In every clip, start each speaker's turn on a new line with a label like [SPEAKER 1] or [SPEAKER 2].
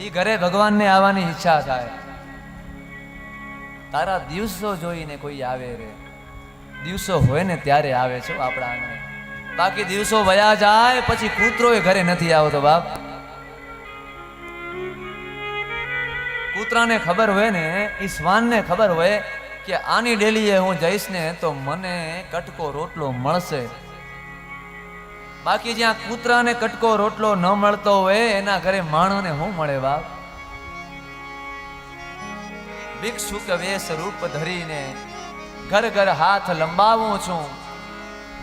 [SPEAKER 1] એ ઘરે ભગવાનને આવવાની ઈચ્છા થાય. તારા દિવસો જોઈને કોઈ આવે રે. દિવસો હોય ને ત્યારે આવે છે આપણા બાકી દિવસો વયા જાય, પછી કૂતરો ઘરે નથી આવતો બાપ. કૂતરાને ખબર હોય ને એ શ્વાનને ખબર હોય કે આની ડેલીએ હું જઈશ ને તો મને કટકો રોટલો મળશે. બાકી જ્યાં કૂતરાને કટકો રોટલો ન મળતો હોય, એના ઘરે માણોને શું મળે બાપ? ભિક્ષુક વેશ રૂપ ધરીને ઘર ઘર હાથ લંબાવું છું.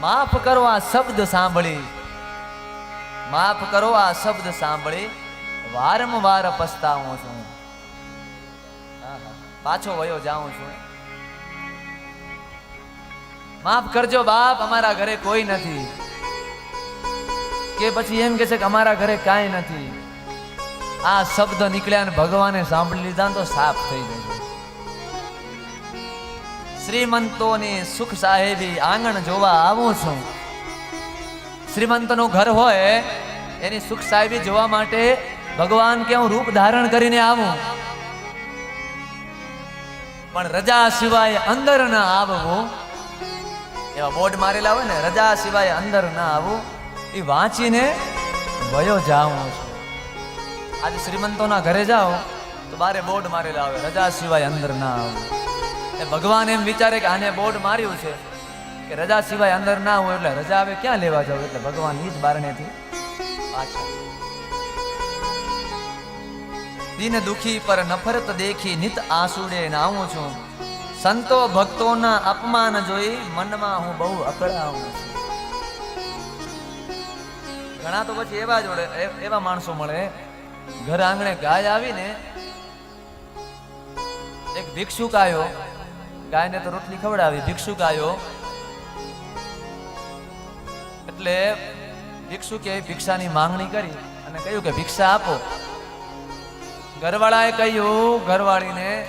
[SPEAKER 1] માફ કરો આ શબ્દ સાંભળી. માફ કરો આ શબ્દ સાંભળી. વારંવાર પસ્તાવું છું. પાછો વયો જાઉં છું. માફ કરજો બાપ, અમારા ઘરે કોઈ નથી. કે પછી એમ કે છે કે અમારા ઘરે કાંઈ નથી. આ શબ્દ નીકળ્યા અને ભગવાને સાંભળી લીધા તો સાફ થઈ જાય શ્રીમંતોની સુખ સાહેબી આંગણ જોવા આવું છું. શ્રીમંતનું ઘર હોય, એની સુખ સાહેબી જોવા માટે ભગવાન કે હું રૂપ ધારણ કરીને આવું. પણ રજા સિવાય અંદર ના આવવું એવા બોર્ડ મારેલા હોય ને, રજા સિવાય અંદર ના આવવું એ વાંચીને વયો જાઉં છું. આજે શ્રીમંતોના ઘરે જાઓ તો બારે બોર્ડ મારેલા આવે, રજા સિવાય અંદર ના આવે. એ ભગવાન એમ વિચારે કે આને બોર્ડ માર્યું છે કે રજા સિવાય અંદર ના હોય એટલે રજા આવે, ક્યાં લેવા જાવ એટલે ભગવાન એ જ બારણેથી પાછા. દિન દુખી પર નફરત દેખી નિત આંસુડે નાવું છું. સંતો ભક્તોના અપમાન જોઈ મનમાં હું બહુ અકળાવું છું. ઘણા તો પછી એવા એ- એવા માણસો મળે, ઘર આંગણે ગાય આવીને એક ભિક્ષુક આવ્યો ગાયને તો રોટલી ખવડાવી, ભિક્ષુક આવ્યો એટલે ભિક્ષુકે ભિક્ષાની માંગણી કરી અને કહ્યું કે, ભિક્ષા આપો. ઘરવાળાએ કહ્યું, ઘરવાળીને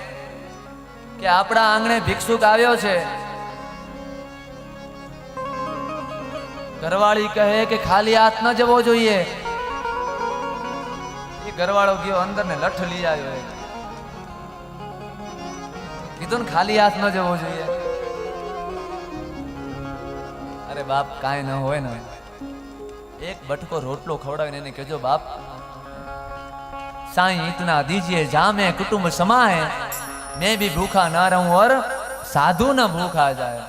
[SPEAKER 1] કે, આપણા આંગણે ભિક્ષુક આવ્યો છે. ઘરવાળી કહે કે ખાલી હાથ ન જવો જોઈએ એ ઘરવાળો ગયો અંદર ને લઠ લઈ આવ્યો કીધું ને ખાલી હાથ ન જવો જોઈએ અરે બાપ કાંઈ ન હોય ને એક બટકો રોટલો ખવડાવીને એને કહેજો બાપ સાઈ ઇતના દીજીએ જામે કુટુંબ સમાય મેં ભી ભૂખા ના રહું ઓર સાધુ ના ભૂખા જાય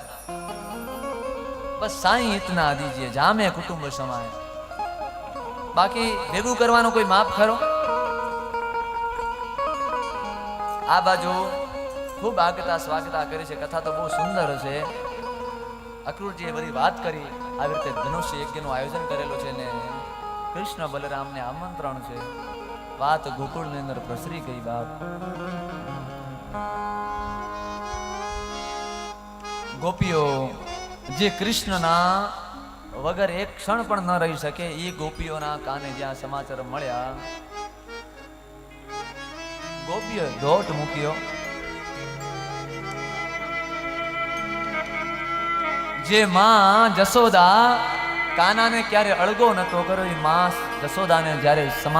[SPEAKER 1] સાંઈ હિતના દીજે જામે કુટુંબ સમાય. બાકી ભેગું કરવાનો કોઈ માપ ખરો? આ બાજુ ખૂબ આગતા સ્વાગતા કરી છે, કથા તો બહુ સુંદર છે. અકરૂરજીએ બધી વાત કરી, આવી રીતે ધનુષ યજ્ઞનું આયોજન કરેલું છે ને કૃષ્ણ બલરામને આમંત્રણ છે. વાત ગોકુળની અંદર પ્રસરી ગઈ બાપ. ગોપીઓ જે કૃષ્ણના વગર એક ક્ષણ પણ ન રહી શકે એ ગોપીઓના કાને જ્યાં સમાચાર મળ્યા ગોપીઓ દોટ મૂક્યો. જે માં જસોદા કાનાને ક્યારે અળગો નતો કર્યો એ માં જસોદાને જ્યારે સમાચાર